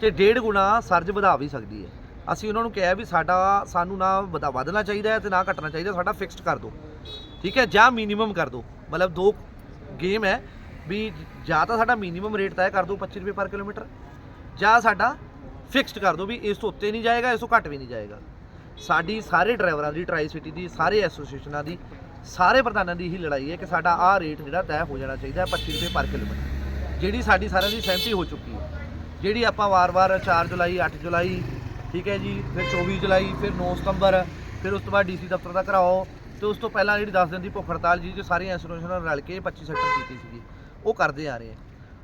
ਤੇ ਡੇਢ ਗੁਣਾ ਸਰਜ ਵਧਾ ਵੀ ਸਕਦੀ ਹੈ। ਅਸੀਂ ਉਹਨਾਂ ਨੂੰ ਕਿਹਾ ਵੀ ਸਾਡਾ, ਸਾਨੂੰ ਨਾ ਵਧਾ- ਵਧਣਾ ਚਾਹੀਦਾ ਹੈ ਤੇ ਨਾ ਘਟਣਾ ਚਾਹੀਦਾ, ਸਾਡਾ ਫਿਕਸਡ ਕਰ ਦਿਓ ਠੀਕ ਹੈ, ਜਾਂ ਮਿਨੀਮਮ ਕਰ ਦਿਓ ਮਤਲਬ ਦੋ ਗੇਮ ਹੈ ਵੀ ਜਾਂ ਤਾਂ ਸਾਡਾ ਮਿਨੀਮਮ ਰੇਟ ਤੈਅ ਕਰ ਦਿਓ 25 ਰੁਪਏ ਪਰ ਕਿਲੋਮੀਟਰ, ਜਾਂ ਸਾਡਾ ਫਿਕਸਡ ਕਰ ਦਿਓ ਵੀ ਇਸ ਤੋਂ ਉੱਤੇ ਨਹੀਂ ਜਾਏਗਾ, ਇਸ ਤੋਂ ਘੱਟ ਵੀ ਨਹੀਂ ਜਾਏਗਾ। ਸਾਡੀ ਸਾਰੇ ਡਰਾਈਵਰਾਂ ਦੀ ਟਰਾਈ ਸਿਟੀ ਦੀ, ਸਾਰੇ ਐਸੋਸੀਏਸ਼ਨਾਂ ਦੀ, ਸਾਰੇ ਪ੍ਰਧਾਨਾਂ ਦੀ ਇਹੀ ਲੜਾਈ ਹੈ ਕਿ ਸਾਡਾ ਆਹ ਰੇਟ ਜਿਹੜਾ ਤੈਅ ਹੋ ਜਾਣਾ ਚਾਹੀਦਾ ਹੈ 25 ਰੁਪਏ ਪਰ ਕਿਲੋਮੀਟਰ। ਜਿਹੜੀ ਸਾਡੀ ਸਾਰਿਆਂ ਦੀ ਸਹਿਮਤੀ ਹੋ ਚੁੱਕੀ ਹੈ। ਜਿਹੜੀ ਆਪਾਂ ਵਾਰ-ਵਾਰ 4 ਜੁਲਾਈ 8 ਜੁਲਾਈ, ਠੀਕ ਹੈ ਜੀ, ਫਿਰ 24 ਜੁਲਾਈ, ਫਿਰ 9 ਸਤੰਬਰ, ਫਿਰ ਉਸ ਤੋਂ ਬਾਅਦ ਡੀਸੀ ਦਫ਼ਤਰ ਦਾ ਘਰਾਓ, ਤੇ ਉਸ ਤੋਂ ਪਹਿਲਾਂ ਜਿਹੜੀ 10 ਦਿਨ ਦੀ ਭੁੱਖ ਹੜਤਾਲ ਜੀ, ਜੋ ਸਾਰੀਆਂ ਐਸੋਸੀਏਸ਼ਨਾਂ ਰਲ ਕੇ 25 ਸੈਕਟਰ ਕੀਤੀ ਸੀਗੀ, ਉਹ ਕਰਦੇ ਆ ਰਹੇ ਆ।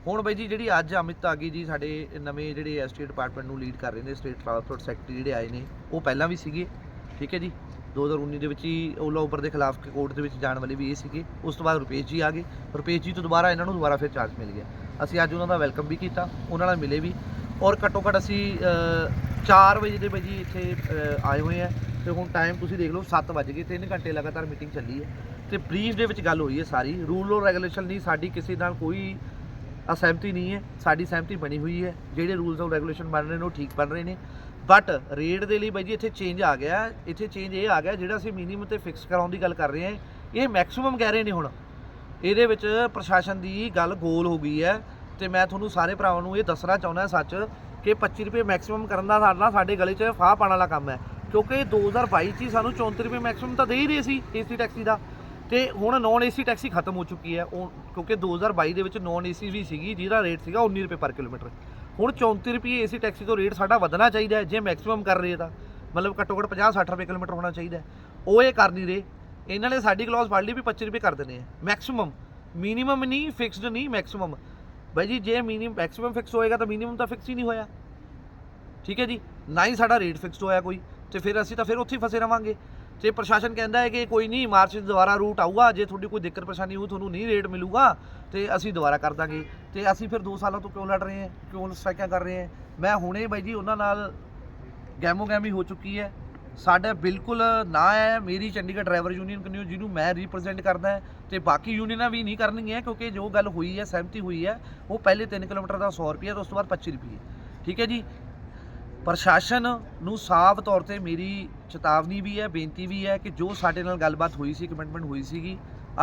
ਹੁਣ ਬਾਈ ਜੀ, ਜਿਹੜੀ ਅੱਜ ਅਮਿਤ ਆਗੀ ਜੀ ਸਾਡੇ ਨਵੇਂ ਜਿਹੜੇ ਐਸਟੀ ਡਿਪਾਰਟਮੈਂਟ ਨੂੰ ਲੀਡ ਕਰ ਰਹੇ ਨੇ, ਸਟੇਟ ਟਰਾਂਸਪੋਰਟ ਸੈਕਟਰੀ ਜਿਹੜੇ ਆਏ ਨੇ, ਉਹ ਪਹਿਲਾਂ ਵੀ ਸੀਗੇ, ਠੀਕ ਹੈ ਜੀ। 2019 ਦੇ ਵਿੱਚ ਹੀ ਓਲਾ ਉਬਰ ਦੇ ਖਿਲਾਫ ਕੋਰਟ ਦੇ ਵਿੱਚ ਜਾਣ ਵਾਲੇ ਵੀ ਇਹ ਸੀਗੇ, ਉਸ ਤੋਂ ਬਾਅਦ ਰੁਪੇਸ਼ ਜੀ ਆ ਗਏ। ਰੁਪੇਸ਼ ਜੀ ਤੋਂ ਦੁਬਾਰਾ ਇਹਨਾਂ ਨੂੰ ਦੁਬਾਰਾ ਫਿਰ ਚਾਰਜ ਮਿਲ ਗਿਆ। ਅਸੀਂ ਅੱਜ ਉਹਨਾਂ ਦਾ ਵੈਲਕਮ ਵੀ ਕੀਤਾ, ਉਹਨਾਂ ਨਾਲ ਮਿਲੇ ਵੀ ਔਰ ਘੱਟੋ ਘੱਟ ਅਸੀਂ 4 ਵਜੇ ਦੇ ਵਜੇ ਇੱਥੇ ਆਏ ਹੋਏ ਆ। ਤੇ ਹੁਣ ਟਾਈਮ ਤੁਸੀਂ ਦੇਖ ਲਓ 7 ਵਜ ਗਏ 3 ਘੰਟੇ ਲਗਾਤਾਰ ਮੀਟਿੰਗ ਚੱਲੀ ਹੈ। ਤੇ ਬਰੀਫ ਦੇ ਵਿੱਚ ਗੱਲ ਹੋਈ ਹੈ ਸਾਰੀ। ਰੂਲ ਔਰ ਰੈਗੂਲੇਸ਼ਨ ਨਹੀਂ, ਸਾਡੀ ਕਿਸੇ ਨਾਲ ਕੋਈ ਅਸਹਿਮਤੀ ਨਹੀਂ ਹੈ। ਸਾਡੀ ਸਹਿਮਤੀ ਬਣੀ ਹੋਈ ਹੈ। ਜਿਹੜੇ ਰੂਲਸ ਔਰ ਰੈਗੂਲੇਸ਼ਨ ਬਣ ਰਹੇ ਨੇ, ਉਹ ਠੀਕ ਬਣ ਰਹੇ ਨੇ। ਬਟ ਰੇਟ ਦੇ ਲਈ ਬਾਈ ਜੀ ਇੱਥੇ ਚੇਂਜ ਆ ਗਿਆ। ਇੱਥੇ ਚੇਂਜ ਇਹ ਆ ਗਿਆ, ਜਿਹੜਾ ਅਸੀਂ ਮਿਨੀਮਮ ਤੇ ਫਿਕਸ ਕਰਾਉਣ ਦੀ ਗੱਲ ਕਰ ਰਹੇ ਹਾਂ, ਇਹ ਮੈਕਸਿਮਮ ਕਹਿ ਰਹੇ ਨੇ ਹੁਣ। ਇਹਦੇ ਵਿੱਚ ਪ੍ਰਸ਼ਾਸਨ ਦੀ ਗੱਲ ਗੋਲ ਹੋ ਗਈ ਹੈ ਤੇ ਮੈਂ ਤੁਹਾਨੂੰ ਸਾਰੇ ਭਰਾਵਾਂ ਨੂੰ ਇਹ ਦੱਸਣਾ ਚਾਹੁੰਦਾ ਸੱਚ ਕਿ 25 ਰੁਪਏ ਮੈਕਸਿਮਮ ਕਰਨ ਦਾ ਸਾਡਾ ਸਾਡੇ ਗਲੇ 'ਚ ਫਾਹ ਪਾਣ ਵਾਲਾ ਕੰਮ ਹੈ। ਕਿਉਂਕਿ 2022 'ਚ ਹੀ ਸਾਨੂੰ 34 ਰੁਪਏ ਮੈਕਸਿਮਮ ਤਾਂ ਦੇ ਹੀ ਰਹੇ ਸੀ ਏਸੀ ਟੈਕਸੀ ਦਾ। ਤੇ ਹੁਣ ਨਾਨ ਏਸੀ ਟੈਕਸੀ ਖਤਮ ਹੋ ਚੁੱਕੀ ਹੈ। ਉਹ ਕਿਉਂਕਿ 2022 ਦੇ ਵਿੱਚ ਨਾਨ ਏਸੀ ਵੀ ਸੀਗੀ, ਜਿਹਦਾ ਰੇਟ ਸੀਗਾ 19 ਰੁਪਏ ਪਰ ਕਿਲੋਮੀਟਰ। ਹੁਣ 34 ਰੁਪਏ ਏਸੀ ਟੈਕਸੀ ਤੋਂ ਰੇਟ ਸਾਡਾ ਵਧਣਾ ਚਾਹੀਦਾ ਜੇ ਮੈਕਸਿਮਮ ਕਰ ਰਹੇ ਤਾਂ। ਮਤਲਬ ਘੱਟੋ ਘੱਟ 50 60 ਰੁਪਏ ਕਿਲੋਮੀਟਰ ਹੋਣਾ ਚਾਹੀਦਾ ਉਹ ਇਹ ਕਰ ਨਹੀਂ ਰਹੇ। ਇਹਨਾਂ ਨੇ ਸਾਡੀ ਕਲੌਜ਼ ਫੜ ਲਈ ਵੀ 25 ਰੁਪਏ ਕਰ ਦੇਣੇ ਆ। ਮੈਕਸਿਮਮ ਮਿਨੀਮਮ ਨਹੀਂ ਫਿਕਸਡ ਨਹੀਂ ਮੈਕਸਿਮਮ ਬਾਈ ਜੀ, ਜੇ ਮਿਨੀਮਮ ਮੈਕਸਿਮਮ ਫਿਕਸ ਹੋਏਗਾ ਤਾਂ ਮਿਨੀਮਮ ਤਾਂ ਫਿਕਸ ਹੀ ਨਹੀਂ ਹੋਇਆ। ਠੀਕ ਹੈ ਜੀ? ਨਾ ਹੀ ਸਾਡਾ ਰੇਟ ਫਿਕਸਡ ਹੋਇਆ ਕੋਈ। ਤੇ ਫਿਰ ਅਸੀਂ ਤਾਂ ਫਿਰ ਉੱਥੇ ਹੀ ਫਸੇ ਰਵਾਂਗੇ। ਤੇ ਪ੍ਰਸ਼ਾਸਨ ਕਹਿੰਦਾ ਹੈ ਕਿ ਕੋਈ ਨਹੀਂ, ਮਾਰਚ ਦੁਬਾਰਾ ਰੂਟ ਆਊਗਾ। ਜੇ ਤੁਹਾਡੀ ਕੋਈ ਦਿੱਕਤ ਪਰੇਸ਼ਾਨੀ ਹੋਊ, ਤੁਹਾਨੂੰ ਨਹੀਂ ਰੇਟ ਮਿਲੂਗਾ, ਤੇ ਅਸੀਂ ਦੁਬਾਰਾ ਕਰ ਦਾਂਗੇ। ਤੇ ਅਸੀਂ ਫਿਰ 2 ਸਾਲਾਂ ਤੋਂ ਕਿਉਂ ਲੜ ਰਹੇ ਹਾਂ? ਕਿਉਂ ਸਟ੍ਰਾਈਕਾਂ ਕਰ ਰਹੇ ਹਾਂ? ਮੈਂ ਹੁਣੇ ਬਾਈ ਜੀ ਉਹਨਾਂ ਨਾਲ ਗੈਮੋ ਗੈਮੀ ਹੋ ਚੁੱਕੀ ਹੈ। ਸਾਡਾ ਬਿਲਕੁਲ ਨਾ ਹੈ। ਮੇਰੀ ਚੰਡੀਗੜ੍ਹ ਡਰਾਈਵਰ ਯੂਨੀਅਨ ਕਨਿਓ ਜਿਹਨੂੰ ਮੈਂ ਰਿਪਰੈਜ਼ੈਂਟ ਕਰਦਾ ਹੈ ਤੇ ਬਾਕੀ ਯੂਨੀਅਨਾਂ ਵੀ ਨਹੀਂ ਕਰਨਗੀਆਂ ਕਿਉਂਕਿ ਜੋ ਗੱਲ ਹੋਈ ਹੈ, ਸਹਿਮਤੀ ਹੋਈ ਹੈ, ਉਹ ਪਹਿਲੇ 3 ਕਿਲੋਮੀਟਰ ਦਾ 100 ਰੁਪਏ ਤੇ ਉਸ ਤੋਂ ਬਾਅਦ 25 ਰੁਪਏ ਠੀਕ ਹੈ ਜੀ? ਪ੍ਰਸ਼ਾਸਨ ਨੂੰ ਸਾਫ਼ ਤੌਰ ਤੇ ਮੇਰੀ ਚੇਤਾਵਨੀ ਵੀ ਹੈ, ਬੇਨਤੀ ਵੀ ਹੈ ਕਿ ਜੋ ਸਾਡੇ ਨਾਲ ਗੱਲਬਾਤ ਹੋਈ ਸੀ, ਕਮਿਟਮੈਂਟ ਹੋਈ ਸੀਗੀ,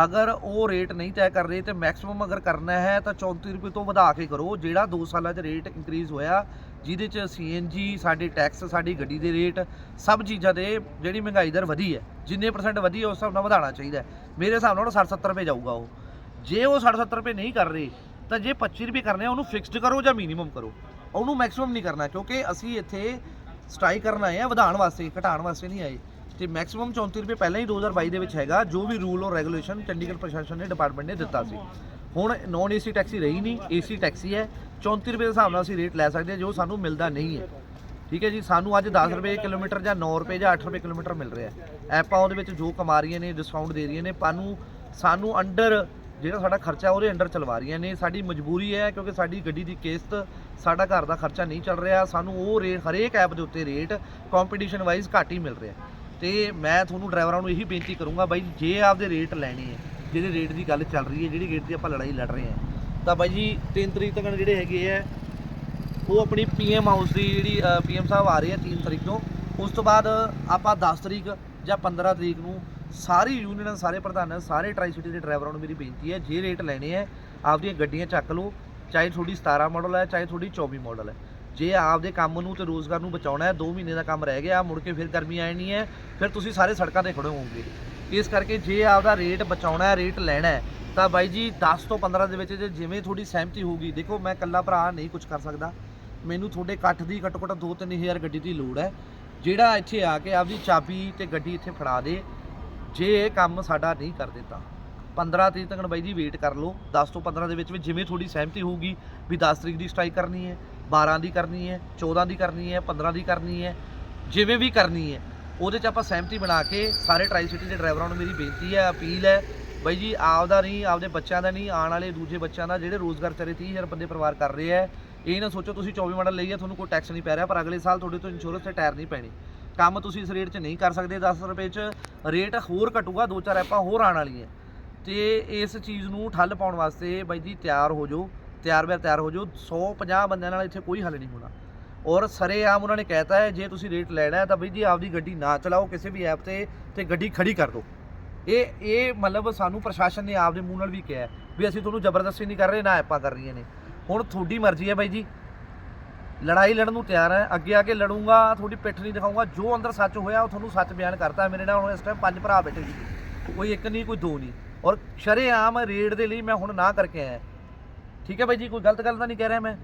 ਅਗਰ ਉਹ ਰੇਟ ਨਹੀਂ ਤੈਅ ਕਰ ਰਹੇ ਤੇ ਮੈਕਸਿਮਮ ਅਗਰ ਕਰਨਾ ਹੈ ਤਾਂ 34 ਰੁਪਏ ਤੋਂ ਵਧਾ ਕੇ ਕਰੋ। ਜਿਹੜਾ 2 ਸਾਲਾਂ 'ਚ ਰੇਟ ਇਨਕਰੀਜ਼ ਹੋਇਆ ਜਿਹਦੇ 'ਚ ਸੀਐਨਜੀ ਸਾਡੇ ਟੈਕਸ ਸਾਡੀ ਗੱਡੀ ਦੇ ਰੇਟ ਸਭ ਚੀਜ਼ਾਂ ਦੇ ਜਿਹੜੀ ਮਹਿੰਗਾਈ ਦਰ ਵਧੀ ਹੈ, ਜਿੰਨੇ ਪਰਸੈਂਟ ਵਧੀ ਹੈ, ਉਸ ਹਿਸਾਬ ਨਾਲ ਵਧਾਉਣਾ ਚਾਹੀਦਾ ਮੇਰੇ ਹਿਸਾਬ ਨਾਲ 60 70 ਰੁਪਏ ਜਾਊਗਾ ਉਹ। ਜੇ ਉਹ 60 70 ਰੁਪਏ ਨਹੀਂ ਕਰ ਰਹੇ, ਤਾਂ ਜੇ 25 ਰੁਪਏ ਕਰਨੇ ਆ, ਉਹਨੂੰ ਫਿਕਸਡ ਕਰੋ ਜਾਂ ਮਿਨੀਮਮ ਕਰੋ। ਉਹਨੂੰ ਮੈਕਸਿਮਮ ਨਹੀਂ ਕਰਨਾ, ਕਿਉਂਕਿ ਅਸੀਂ ਇੱਥੇ ਸਟ੍ਰਾਈਕ ਕਰਨ ਆਏ ਆ, ਵਧਾਉਣ ਵਾਸਤੇ, ਘਟਾਉਣ ਵਾਸਤੇ ਨਹੀਂ ਆਏ। ਤੇ ਮੈਕਸਿਮਮ 34 ਰੁਪਏ ਪਹਿਲਾਂ ਹੀ 2022 ਦੇ ਵਿੱਚ ਹੈਗਾ, ਜੋ ਵੀ ਰੂਲ ਔਰ ਰੈਗੂਲੇਸ਼ਨ ਚੰਡੀਗੜ੍ਹ ਪ੍ਰਸ਼ਾਸਨ ਨੇ ਡਿਪਾਰਟਮੈਂਟ ਨੇ ਦਿੱਤਾ ਸੀ। ਹੁਣ ਨੌਨ ਏਸੀ ਟੈਕਸੀ ਰਹੀ ਨਹੀਂ ਏਸੀ ਟੈਕਸੀ ਹੈ 34 ਰੁਪਏ ਦੇ ਹਿਸਾਬ ਨਾਲ ਅਸੀਂ ਰੇਟ ਲੈ ਸਕਦੇ ਹਾਂ, ਜੋ ਸਾਨੂੰ ਮਿਲਦਾ ਨਹੀਂ ਹੈ। ਠੀਕ ਹੈ ਜੀ? ਸਾਨੂੰ ਅੱਜ 10 ਰੁਪਏ ਕਿਲੋਮੀਟਰ ਜਾਂ 9 ਰੁਪਏ ਜਾਂ 8 ਰੁਪਏ ਕਿਲੋਮੀਟਰ ਮਿਲ ਰਿਹਾ ਐਪਾਂ ਉਹਦੇ ਵਿੱਚ ਜੋ ਕਮਾ ਰਹੀਆਂ ਨੇ ਡਿਸਕਾਊਂਟ ਦੇ ਰਹੀਆਂ ਨੇ ਪਾਨੂੰ ਸਾਨੂੰ ਅੰਡਰ ਜਿਹੜਾ ਸਾਡਾ ਖਰਚਾ ਉਹਦੇ ਅੰਡਰ ਚਲਵਾ ਰਹੀਆਂ ਨੇ। ਸਾਡੀ ਮਜਬੂਰੀ ਹੈ ਕਿਉਂਕਿ ਸਾਡੀ ਗੱਡੀ ਦੀ ਕਿਸ਼ਤ, ਸਾਡਾ ਘਰ ਦਾ ਖਰਚਾ ਨਹੀਂ ਚੱਲ ਰਿਹਾ। ਸਾਨੂੰ ਉਹ ਰੇਟ ਹਰੇਕ ਐਪ ਦੇ ਉੱਤੇ ਰੇਟ ਕੰਪੀਟੀਸ਼ਨ ਵਾਈਜ਼ ਘੱਟ ਹੀ ਮਿਲ ਰਿਹਾ ਤੇ ਮੈਂ ਤੁਹਾਨੂੰ ਡਰਾਈਵਰਾਂ ਨੂੰ ਇਹੀ ਬੇਨਤੀ ਕਰੂੰਗਾ, ਬਾਈ ਜੇ ਆਪਦੇ ਰੇਟ ਲੈਣੇ ਹੈ ਜਿਹੜੇ ਰੇਟ ਦੀ ਗੱਲ ਚੱਲ ਰਹੀ ਹੈ, ਜਿਹੜੀ ਰੇਟ ਦੀ ਆਪਾਂ ਲੜਾਈ ਲੜ ਰਹੇ ਹਾਂ ਤਾਂ ਬਾਈ ਜੀ 3 ਤਰੀਕ ਤੱਕ ਜਿਹੜੇ ਹੈਗੇ ਆ, ਉਹ ਆਪਣੀ ਪੀਐਮ ਹਾਊਸ ਦੀ ਜਿਹੜੀ ਪੀਐਮ ਸਾਹਿਬ ਆ ਰਹੇ ਆ 3 ਤਰੀਕ ਤੋਂ। ਉਸ ਤੋਂ ਬਾਅਦ ਆਪਾਂ 10 ਤਰੀਕ ਜਾਂ 15 ਤਰੀਕ ਨੂੰ ਸਾਰੀ ਯੂਨੀਅਨ ਸਾਰੇ ਪ੍ਰਧਾਨ, ਸਾਰੇ ਟਰਾਈ ਸਿਟੀ ਦੇ ਡਰਾਈਵਰਾਂ ਨੂੰ ਮੇਰੀ ਬੇਨਤੀ ਹੈ, ਜੇ ਰੇਟ ਲੈਣੇ ਆ, ਆਪਦੀਆਂ ਗੱਡੀਆਂ ਚੱਕ ਲਓ, ਚਾਹੇ ਤੁਹਾਡੀ 17 ਮਾਡਲ ਹੈ, ਚਾਹੇ ਤੁਹਾਡੀ 24 ਮਾਡਲ ਹੈ। ਜੇ ਆਪਦੇ ਕੰਮ ਨੂੰ ਤੇ ਰੋਜ਼ਗਾਰ ਨੂੰ ਬਚਾਉਣਾ ਹੈ 2 ਮਹੀਨੇ ਦਾ ਕੰਮ ਰਹਿ ਗਿਆ, ਮੁੜ ਕੇ ਫਿਰ ਗਰਮੀ ਆਣੀ ਹੈ, ਫਿਰ ਤੁਸੀਂ ਸਾਰੇ ਸੜਕਾਂ ਤੇ ਖੜੇ ਹੋਵੋਗੇ। ਇਸ ਕਰਕੇ ਜੇ ਆਪਦਾ ਰੇਟ ਬਚਾਉਣਾ ਹੈ, ਰੇਟ ਲੈਣਾ ਹੈ, ਤਾਂ ਬਾਈ ਜੀ 10 ਤੋਂ 15 ਦੇ ਵਿੱਚ ਜੇ ਜਿਵੇਂ ਤੁਹਾਡੀ ਸਹਿਮਤੀ ਹੋਊਗੀ। ਦੇਖੋ, ਮੈਂ ਇਕੱਲਾ ਭਰਾ ਨਹੀਂ ਕੁਝ ਕਰ ਸਕਦਾ। ਮੈਨੂੰ ਤੁਹਾਡੇ ਇਕੱਠ ਦੀ ਘੱਟੋ ਘੱਟ 2-3000 ਗੱਡੀ ਦੀ ਲੋੜ ਹੈ। ਜਿਹੜਾ ਇੱਥੇ ਆ ਕੇ ਆਪਦੀ ਚਾਬੀ ਤੇ ਗੱਡੀ ਇੱਥੇ ਫੜਾ ਦੇ, ਜੇ ਇਹ ਕੰਮ ਸਾਡਾ ਨਹੀਂ ਕਰ ਦਿੱਤਾ। 15 ਤਰੀਕ ਤੱਕ ਬਾਈ ਜੀ ਵੇਟ ਕਰ ਲਓ। 10 ਤੋਂ 15 ਦੇ ਵਿੱਚ ਵਿੱਚ ਜਿਵੇਂ ਤੁਹਾਡੀ ਸਹਿਮਤੀ ਹੋਊਗੀ ਵੀ 10 ਤਰੀਕ ਦੀ ਸਟ੍ਰਾਈਕ ਕਰਨੀ ਹੈ 12 ਦੀ ਕਰਨੀ ਹੈ 14 ਦੀ ਕਰਨੀ ਹੈ 15 ਦੀ ਕਰਨੀ ਹੈ, ਜਿਵੇਂ ਵੀ ਕਰਨੀ ਹੈ। ਉਹਦੇ 'ਚ ਆਪਾਂ ਸਹਿਮਤੀ ਬਣਾ ਕੇ ਸਾਰੇ ਟਰਾਈ ਸਿਟੀ ਦੇ ਡਰਾਈਵਰਾਂ ਨੂੰ ਮੇਰੀ ਬੇਨਤੀ ਹੈ, ਅਪੀਲ ਹੈ, ਬਾਈ ਜੀ ਆਪਦਾ ਨਹੀਂ, ਆਪਦੇ ਬੱਚਿਆਂ ਦਾ ਨਹੀਂ, ਆਉਣ ਵਾਲੇ ਦੂਜੇ ਬੱਚਿਆਂ ਦਾ ਜਿਹੜੇ ਰੋਜ਼ਗਾਰ ਚਾਰੇ 30000 ਬੰਦੇ ਪਰਿਵਾਰ ਕਰ ਰਹੇ ਆ ਇਹ ਨਾ ਸੋਚੋ ਤੁਸੀਂ 24 ਮਾਡਲ ਲਈ ਹੈ, ਤੁਹਾਨੂੰ ਕੋਈ ਟੈਕਸ ਨਹੀਂ ਪੈ ਰਿਹਾ, ਪਰ ਅਗਲੇ ਸਾਲ ਤੁਹਾਡੇ ਤੋਂ ਇੰਸ਼ੋਰੈਂਸ ਤੇ ਟਾਇਰ ਨਹੀਂ ਪੈਣੇ। ਕੰਮ ਤੁਸੀਂ ਇਸ ਰੇਟ 'ਚ ਨਹੀਂ ਕਰ ਸਕਦੇ 10 ਰੁਪਏ 'ਚ ਰੇਟ ਹੋਰ ਘਟੂਗਾ, ਦੋ ਚਾਰ ਐਪਾਂ ਹੋਰ ਆਉਣ ਵਾਲੀਆਂ। ਤੇ ਇਸ ਚੀਜ਼ ਨੂੰ ਠੱਲ ਪਾਉਣ ਵਾਸਤੇ ਬਾਈ ਜੀ ਤਿਆਰ ਹੋ ਜਾਓ, ਤਿਆਰ ਬਿਆਰ ਤਿਆਰ ਹੋ ਜਾਓ 150 ਬੰਦਿਆਂ ਨਾਲ ਇੱਥੇ ਕੋਈ ਹੱਲ ਨਹੀਂ ਹੋਣਾ। ਔਰ ਸਰੇਆਮ ਉਹਨਾਂ ਨੇ ਕਹਿਤਾ ਹੈ, ਜੇ ਤੁਸੀਂ ਰੇਟ ਲੈਣਾ ਹੈ ਤਾਂ ਬਈ ਜੀ ਆਪਦੀ ਗੱਡੀ ਨਾ ਚਲਾਓ, ਕਿਸੇ ਵੀ ਐਪ ਤੇ ਤੇ ਗੱਡੀ ਖੜੀ ਕਰ ਦਿਓ। ਇਹ ਇਹ ਮਤਲਬ ਸਾਨੂੰ ਪ੍ਰਸ਼ਾਸਨ ਨੇ ਆਪਦੇ ਮੂੰਹ ਨਾਲ ਵੀ ਕਿਹਾ ਵੀ ਅਸੀਂ ਤੁਹਾਨੂੰ ਜ਼ਬਰਦਸਤੀ ਨਹੀਂ ਕਰ ਰਹੇ, ਨਾ ਐਪਾਂ ਕਰ ਰਹੀਆਂ ਨੇ। ਹੁਣ ਤੁਹਾਡੀ ਮਰਜ਼ੀ ਹੈ ਬਾਈ ਜੀ। ਲੜਾਈ ਲੜਨ ਨੂੰ ਤਿਆਰ ਹੈ। ਅੱਗੇ ਆ ਕੇ ਲੜੂੰਗਾ, ਤੁਹਾਡੀ ਪਿੱਠ ਨਹੀਂ ਦਿਖਾਊਂਗਾ। ਜੋ ਅੰਦਰ ਸੱਚ ਹੋਇਆ, ਉਹ ਤੁਹਾਨੂੰ ਸੱਚ ਬਿਆਨ ਕਰਤਾ ਮੇਰੇ ਨਾਲ ਹੁਣ ਇਸ ਟਾਈਮ ਪੰਜ ਭਰਾ ਬੈਠੇ ਜੀ ਕੋਈ ਇੱਕ ਨਹੀਂ, ਕੋਈ ਦੋ ਨਹੀਂ। ਔਰ ਸ਼ਰੇਆਮ ਰੇਡ ਦੇ ਲਈ ਮੈਂ ਹੁਣ ਨਾ ਕਰਕੇ ਆਇਆ। ਠੀਕ ਹੈ ਬਾਈ ਜੀ ਕੋਈ ਗਲਤ ਗੱਲ ਤਾਂ ਨਹੀਂ ਕਹਿ ਰਿਹਾ ਮੈਂ?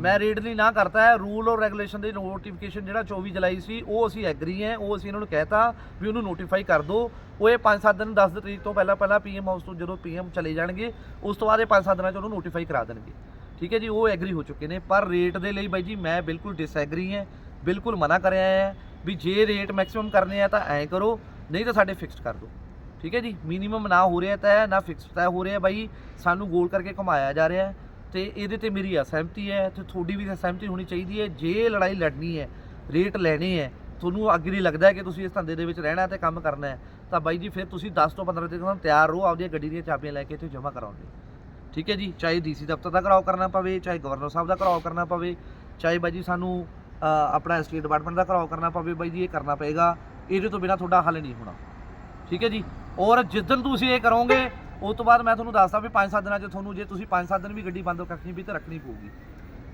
ਮੈਂ ਰੇਡ ਲਈ ਨਾ ਕਰਤਾ ਹੈ ਰੂਲ ਔਰ ਰੈਗੂਲੇਸ਼ਨ ਦੇ ਨੋਟੀਫਿਕੇਸ਼ਨ ਜਿਹੜਾ 24 ਜੁਲਾਈ ਸੀ ਉਹ ਅਸੀਂ ਐਗਰੀ ਹੈ ਉਹ ਅਸੀਂ ਇਹਨਾਂ ਨੂੰ ਕਹਿਤਾ ਵੀ ਉਹਨੂੰ ਨੋਟੀਫਾਈ ਕਰ ਦਿਓ। ਉਹ ਇਹ 5-7 ਦਿਨ 10 ਤਰੀਕ ਤੋਂ ਪਹਿਲਾਂ ਪਹਿਲਾਂ ਪੀਐਮ ਹਾਊਸ ਤੋਂ ਜਦੋਂ ਪੀਐਮ ਚਲੇ ਜਾਣਗੇ ਉਸ ਤੋਂ ਬਾਅਦ ਇਹ 5-7 ਦਿਨਾਂ ਚ ਉਹਨੂੰ ਨੋਟੀਫਾਈ ਕਰਾ ਦੇਣਗੇ। ਠੀਕ ਹੈ ਜੀ ਉਹ ਐਗਰੀ ਹੋ ਚੁੱਕੇ ਨੇ। ਪਰ ਰੇਟ ਦੇ ਲਈ ਬਾਈ ਜੀ ਮੈਂ ਬਿਲਕੁਲ ਡਿਸਐਗਰੀ ਹਾਂ ਬਿਲਕੁਲ ਮਨਾ ਕਰਿਆ ਹੈ ਵੀ ਜੇ ਰੇਟ ਮੈਕਸਿਮਮ ਕਰਨੇ ਆ ਤਾਂ ਐਂ ਕਰੋ ਨਹੀਂ ਤਾਂ ਸਾਡੇ ਫਿਕਸਡ ਕਰ ਦਿਓ। ਠੀਕ ਹੈ ਜੀ? ਮਿਨੀਮਮ ਨਾ ਹੋ ਰਿਹਾ ਤਾਂ ਨਾ ਫਿਕਸ ਤਾਂ ਹੋ ਰਿਹਾ ਬਾਈ। ਸਾਨੂੰ ਗੋਲ ਕਰਕੇ ਘੁਮਾਇਆ ਜਾ ਰਿਹਾ ਹੈ। ਤੇ ਇਹਦੇ ਤੇ ਮੇਰੀ ਅਸਹਿਮਤੀ ਹੈ, ਤੇ ਤੁਹਾਡੀ ਵੀ ਅਸਹਿਮਤੀ ਹੋਣੀ ਚਾਹੀਦੀ ਹੈ। ਜੇ ਲੜਾਈ ਲੜਨੀ ਹੈ ਰੇਟ ਲੈਣੇ ਹੈ, ਤੁਹਾਨੂੰ ਅੱਗੇ ਨਹੀਂ ਲੱਗਦਾ ਕਿ ਤੁਸੀਂ ਇਸ ਧੰਦੇ ਦੇ ਵਿੱਚ ਰਹਿਣਾ ਤੇ ਕੰਮ ਕਰਨਾ ਹੈ, ਤਾਂ ਬਾਈ ਜੀ ਫਿਰ ਤੁਸੀਂ 10 ਤੋਂ 15 ਦਿਨ ਤੱਕ ਤਿਆਰ ਰਹੋ, ਆਪਦੀਆਂ ਗੱਡੀ ਦੀਆਂ ਚਾਬੀਆਂ ਲੈ ਕੇ ਇੱਥੇ ਜਮ੍ਹਾਂ ਕਰਾਉਣ ਲਈ। ਠੀਕ ਹੈ ਜੀ? ਚਾਹੇ ਡੀਸੀ ਦਫ਼ਤਰ ਦਾ ਘਰਾਓ ਕਰਨਾ ਪਵੇ, ਚਾਹੇ ਗਵਰਨਰ ਸਾਹਿਬ ਦਾ ਘਰਾਓ ਕਰਨਾ ਪਵੇ, ਚਾਹੇ ਬਾਈ ਜੀ ਸਾਨੂੰ ਆਪਣਾ ਸਟੇਟ ਡਿਪਾਰਟਮੈਂਟ ਦਾ ਘਰਾਓ ਕਰਨਾ ਪਵੇ, ਬਾਈ ਜੀ ਇਹ ਕਰਨਾ ਪਏਗਾ। ਇਹਦੇ ਤੋਂ ਬਿਨਾ ਤੁਹਾਡਾ ਹੱਲ ਨਹੀਂ ਹੋਣਾ। ਠੀਕ ਹੈ ਜੀ? ਔਰ ਜਿੱਦਣ ਤੁਸੀਂ ਇਹ ਕਰੋਗੇ, ਉਸ ਤੋਂ ਬਾਅਦ ਮੈਂ ਤੁਹਾਨੂੰ ਦੱਸਦਾ ਵੀ 5-7 ਦਿਨਾਂ 'ਚ ਤੁਹਾਨੂੰ ਜੇ ਤੁਸੀਂ 5-7 ਦਿਨ ਵੀ ਗੱਡੀ ਬੰਦ ਰੱਖਣੀ ਵੀ ਤਾਂ ਰੱਖਣੀ ਪਊਗੀ।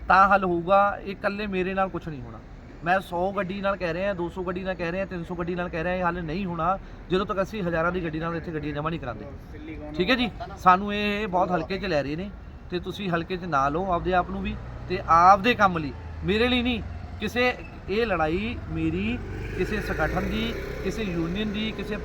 ਤਾਂ ਹੱਲ ਹੋਊਗਾ, ਇਹ ਇਕੱਲੇ ਮੇਰੇ ਨਾਲ ਕੁਝ ਨਹੀਂ ਹੋਣਾ। ਮੈਂ 100 ਗੱਡੀ ਨਾਲ ਕਹਿ ਰਿਹਾ 200 ਗੱਡੀ ਨਾਲ ਕਹਿ ਰਿਹਾ 300 ਗੱਡੀ ਨਾਲ ਕਹਿ ਰਿਹਾ, ਇਹ ਹੱਲ ਨਹੀਂ ਹੋਣਾ, ਜਦੋਂ ਤੱਕ ਅਸੀਂ ਹਜ਼ਾਰਾਂ ਦੀ ਗੱਡੀ ਨਾਲ ਇੱਥੇ ਗੱਡੀਆਂ ਜਮ੍ਹਾਂ ਨਹੀਂ ਕਰਾਉਂਦੇ। ਠੀਕ ਹੈ ਜੀ? ਸਾਨੂੰ ਇਹ ਬਹੁਤ ਹਲਕੇ 'ਚ ਲੈ ਰਹੇ ਨੇ, ਤੇ ਤੁਸੀਂ ਹਲਕੇ 'ਚ ਨਾ ਲਓ ਆਪਦੇ ਆਪ ਨੂੰ ਵੀ, ਤੇ ਆਪਦੇ ਕੰਮ ਲਈ। ਮੇਰੇ ਲਈ ਨਹੀਂ, ਕਿਸੇ, ਇਹ ਲੜਾਈ ਮੇਰੀ, ਕਿਸੇ ਸੰਗਠਨ ਦੀ, ਕਿਸੇ ਯੂਨੀਅਨ ਦੀ, ਕਿਸੇ